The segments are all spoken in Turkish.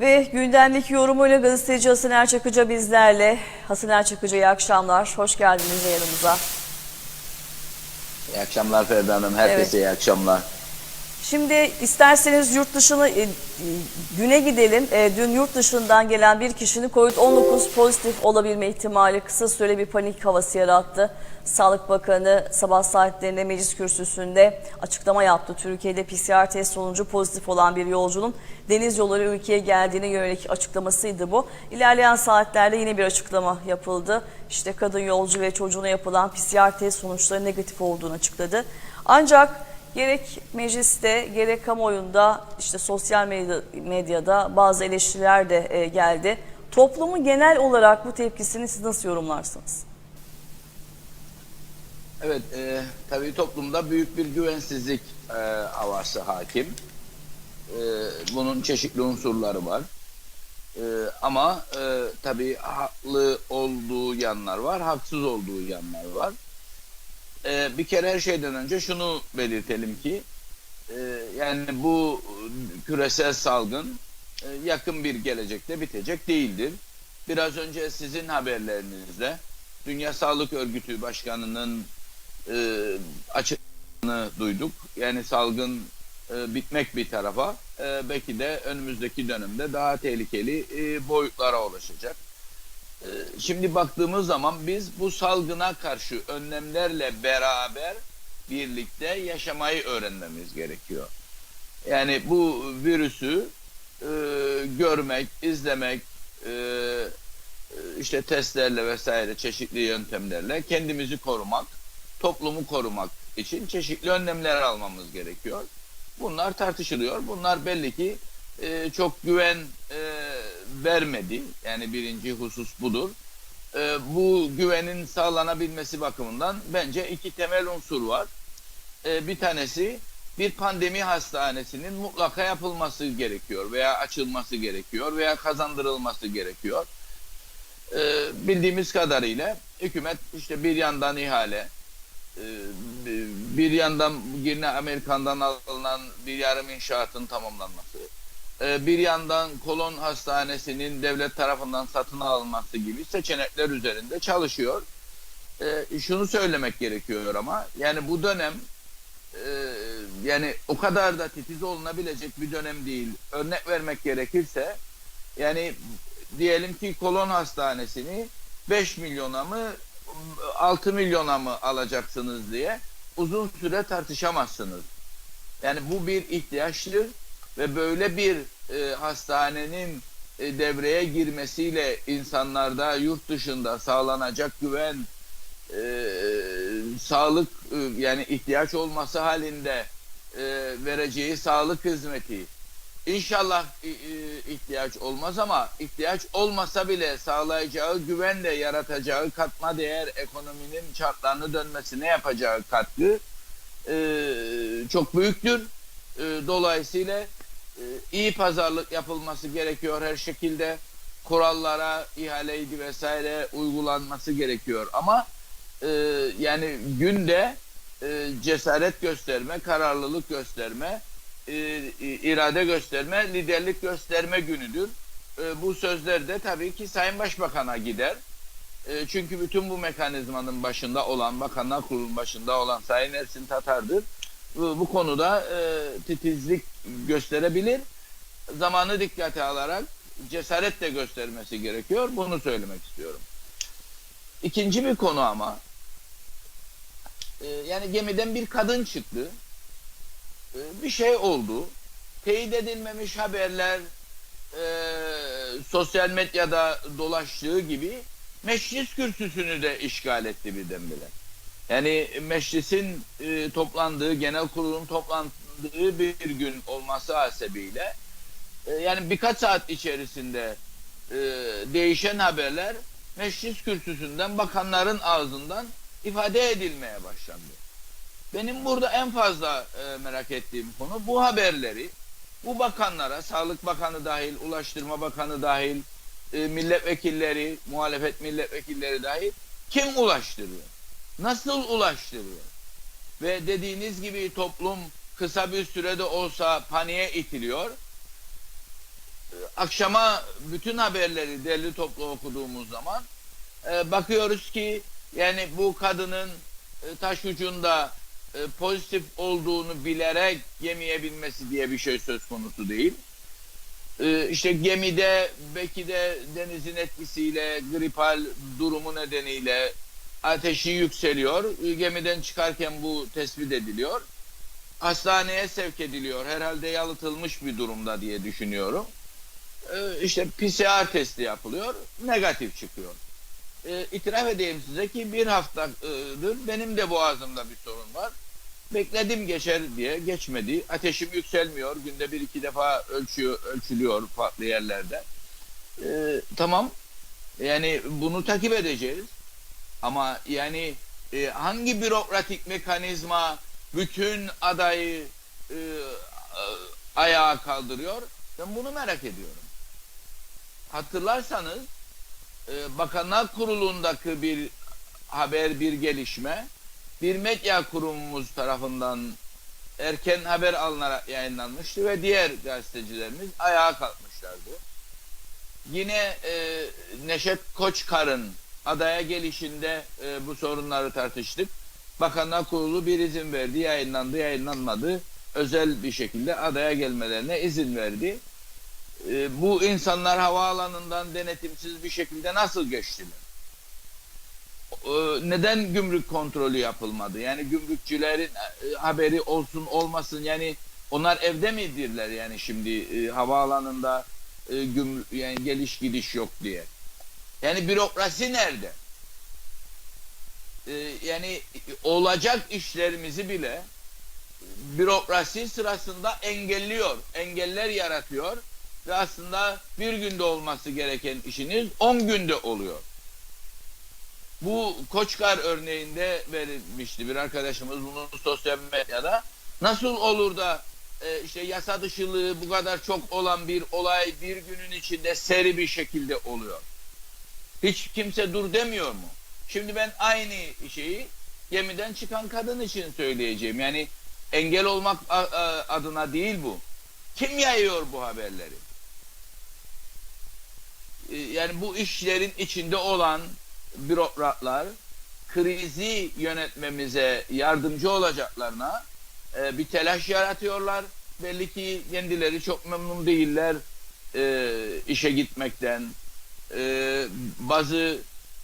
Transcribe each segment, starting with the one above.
Ve gündemdeki yorumuyla gazeteci Hasan Erçakıcı bizlerle. Hasan Erçakıcı iyi akşamlar. Hoş geldiniz yanımıza. İyi akşamlar Ferda Hanım. Herkese Evet. iyi akşamlar. Şimdi isterseniz yurt dışına e, e, güne gidelim. E, dün yurt dışından gelen bir kişinin COVID-19 pozitif olabilme ihtimali kısa süre bir panik havası yarattı. Sağlık Bakanı sabah saatlerinde meclis kürsüsünde açıklama yaptı. Türkiye'de PCR test sonucu pozitif olan bir yolcunun deniz yolları ülkeye geldiğine yönelik açıklamasıydı bu. İlerleyen saatlerde yine bir açıklama yapıldı. İşte kadın yolcu ve çocuğuna yapılan PCR test sonuçları negatif olduğunu açıkladı. Ancak Gerek mecliste gerek kamuoyunda işte sosyal medya- medyada bazı eleştiriler de e, geldi. Toplumun genel olarak bu tepkisini siz nasıl yorumlarsınız? Evet, e, tabii toplumda büyük bir güvensizlik e, havası hakim. E, bunun çeşitli unsurları var. E, ama e, tabii haklı olduğu yanlar var, haksız olduğu yanlar var. E, bir kere her şeyden önce şunu belirtelim ki, e, yani bu küresel salgın e, yakın bir gelecekte bitecek değildir. Biraz önce sizin haberlerinizde Dünya Sağlık Örgütü Başkanı'nın e, açıklığını duyduk. Yani salgın e, bitmek bir tarafa e, belki de önümüzdeki dönemde daha tehlikeli e, boyutlara ulaşacak. E, şimdi baktığımız zaman biz bu salgına karşı önlemlerle beraber birlikte yaşamayı öğrenmemiz gerekiyor. Yani bu virüsü e, görmek, izlemek, e, işte testlerle vesaire çeşitli yöntemlerle kendimizi korumak, toplumu korumak için çeşitli önlemler almamız gerekiyor. Bunlar tartışılıyor. Bunlar belli ki e, çok güven e, vermedi. Yani birinci husus budur. E, bu güvenin sağlanabilmesi bakımından bence iki temel unsur var. E, bir tanesi bir pandemi hastanesinin mutlaka yapılması gerekiyor veya açılması gerekiyor veya kazandırılması gerekiyor. E, bildiğimiz kadarıyla hükümet işte bir yandan ihale, e, bir yandan yine Amerikan'dan alınan bir yarım inşaatın tamamlanması, e, bir yandan kolon hastanesinin devlet tarafından satın alınması gibi seçenekler üzerinde çalışıyor. E, şunu söylemek gerekiyor ama yani bu dönem e, yani o kadar da titiz olunabilecek bir dönem değil. Örnek vermek gerekirse yani diyelim ki kolon hastanesini 5 milyona mı 6 milyona mı alacaksınız diye uzun süre tartışamazsınız. Yani bu bir ihtiyaçtır ve böyle bir e, hastanenin e, devreye girmesiyle insanlarda yurt dışında sağlanacak güven, e, sağlık e, yani ihtiyaç olması halinde e, vereceği sağlık hizmeti İnşallah e, e, ihtiyaç olmaz ama ihtiyaç olmasa bile sağlayacağı güvenle yaratacağı katma değer ekonominin çarklarını dönmesine yapacağı katkı e, çok büyüktür. E, dolayısıyla iyi pazarlık yapılması gerekiyor her şekilde. Kurallara, ihaleydi vesaire uygulanması gerekiyor. Ama e, yani günde e, cesaret gösterme, kararlılık gösterme, e, irade gösterme, liderlik gösterme günüdür. E, bu sözler de tabii ki Sayın Başbakan'a gider. E, çünkü bütün bu mekanizmanın başında olan, Bakanlar Kurulu'nun başında olan Sayın Ersin Tatar'dır. Bu, konuda e, titizlik gösterebilir. Zamanı dikkate alarak cesaret de göstermesi gerekiyor. Bunu söylemek istiyorum. İkinci bir konu ama e, yani gemiden bir kadın çıktı e, bir şey oldu. Teyit edilmemiş haberler e, sosyal medyada dolaştığı gibi meclis kürsüsünü de işgal etti birdenbire. Yani meclisin e, toplandığı, genel kurulun toplandığı bir gün olması hasebiyle e, yani birkaç saat içerisinde e, değişen haberler meclis kürsüsünden bakanların ağzından ifade edilmeye başlandı. Benim burada en fazla e, merak ettiğim konu bu haberleri bu bakanlara, Sağlık Bakanı dahil, Ulaştırma Bakanı dahil, e, milletvekilleri, muhalefet milletvekilleri dahil kim ulaştırıyor? Nasıl ulaştırıyor? Ve dediğiniz gibi toplum kısa bir sürede olsa paniğe itiliyor. akşama bütün haberleri derli toplu okuduğumuz zaman e, bakıyoruz ki yani bu kadının e, taş ucunda e, pozitif olduğunu bilerek yemeyebilmesi diye bir şey söz konusu değil. İşte gemide belki de denizin etkisiyle gripal durumu nedeniyle ateşi yükseliyor. E, Gemiden çıkarken bu tespit ediliyor. Hastaneye sevk ediliyor. Herhalde yalıtılmış bir durumda diye düşünüyorum. E, işte PCR testi yapılıyor. Negatif çıkıyor. E, itiraf edeyim size ki bir haftadır benim de boğazımda bir sorun var. Bekledim geçer diye geçmedi. Ateşim yükselmiyor. Günde bir iki defa ölçüyor, ölçülüyor farklı yerlerde. E, tamam. Yani bunu takip edeceğiz. Ama yani e, hangi bürokratik mekanizma bütün adayı e, e, ayağa kaldırıyor? Ben bunu merak ediyorum. Hatırlarsanız e, Bakanlar Kurulu'ndaki bir haber, bir gelişme bir medya kurumumuz tarafından erken haber alınarak yayınlanmıştı ve diğer gazetecilerimiz ayağa kalkmışlardı. Yine e, Neşet Koçkar'ın adaya gelişinde e, bu sorunları tartıştık. Bakanlar Kurulu bir izin verdi, yayınlandı, yayınlanmadı. Özel bir şekilde adaya gelmelerine izin verdi. E, bu insanlar havaalanından denetimsiz bir şekilde nasıl geçtiler? Neden gümrük kontrolü yapılmadı? Yani gümrükçülerin e, haberi olsun olmasın yani onlar evde midirler yani şimdi e, havaalanında e, gümrü- yani geliş gidiş yok diye. Yani bürokrasi nerede? E, yani olacak işlerimizi bile bürokrasi sırasında engelliyor, engeller yaratıyor ve aslında bir günde olması gereken işiniz 10 günde oluyor. Bu Koçkar örneğinde verilmişti bir arkadaşımız bunu sosyal medyada. Nasıl olur da e, işte yasa dışılığı bu kadar çok olan bir olay bir günün içinde seri bir şekilde oluyor? Hiç kimse dur demiyor mu? Şimdi ben aynı şeyi gemiden çıkan kadın için söyleyeceğim. Yani engel olmak adına değil bu. Kim yayıyor bu haberleri? Ee, Yani bu işlerin içinde olan bürokratlar krizi yönetmemize yardımcı olacaklarına e, bir telaş yaratıyorlar. Belli ki kendileri çok memnun değiller e, işe gitmekten. Bazı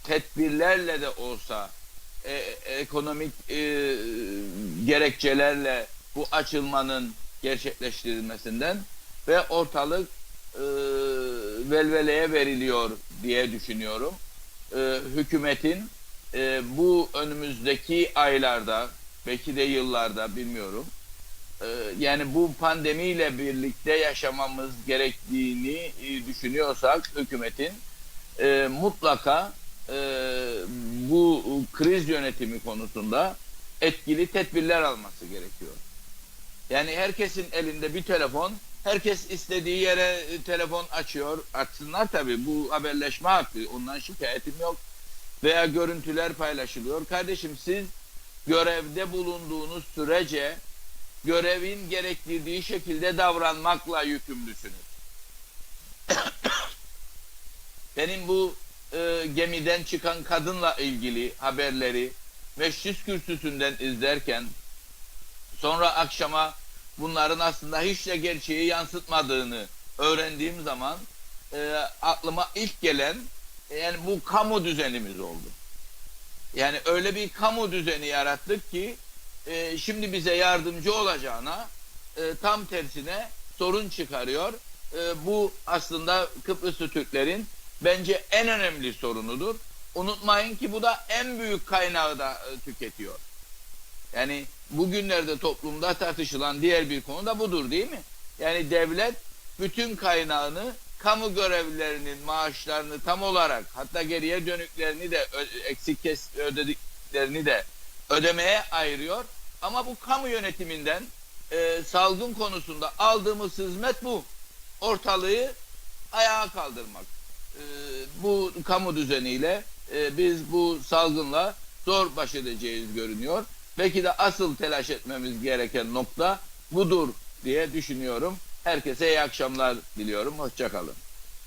tedbirlerle de olsa e, ekonomik e, gerekçelerle bu açılmanın gerçekleştirilmesinden ve ortalık e, velveleye veriliyor diye düşünüyorum. E, hükümetin e, bu önümüzdeki aylarda belki de yıllarda bilmiyorum e, yani bu pandemiyle birlikte yaşamamız gerektiğini e, düşünüyorsak hükümetin e, mutlaka e, bu kriz yönetimi konusunda etkili tedbirler alması gerekiyor. Yani herkesin elinde bir telefon, herkes istediği yere e, telefon açıyor. Açsınlar tabii bu haberleşme hakkı, ondan şikayetim yok. Veya görüntüler paylaşılıyor. Kardeşim siz görevde bulunduğunuz sürece görevin gerektirdiği şekilde davranmakla yükümlüsünüz. Benim bu e, gemiden çıkan kadınla ilgili haberleri meclis kürsüsünden izlerken sonra akşama bunların aslında hiç de gerçeği yansıtmadığını öğrendiğim zaman e, aklıma ilk gelen yani bu kamu düzenimiz oldu. Yani öyle bir kamu düzeni yarattık ki e, şimdi bize yardımcı olacağına e, tam tersine sorun çıkarıyor. E, bu aslında Kıbrıslı Türklerin bence en önemli sorunudur. Unutmayın ki bu da en büyük kaynağı da e, tüketiyor. Yani bugünlerde toplumda tartışılan diğer bir konu da budur değil mi? Yani devlet bütün kaynağını kamu görevlilerinin maaşlarını tam olarak hatta geriye dönüklerini de eksik kes ödediklerini de ödemeye ayırıyor. Ama bu kamu yönetiminden e, salgın konusunda aldığımız hizmet bu. Ortalığı ayağa kaldırmak. E, bu kamu düzeniyle e, biz bu salgınla zor baş edeceğiz görünüyor. Belki de asıl telaş etmemiz gereken nokta budur diye düşünüyorum. Herkese iyi akşamlar diliyorum. Hoşçakalın.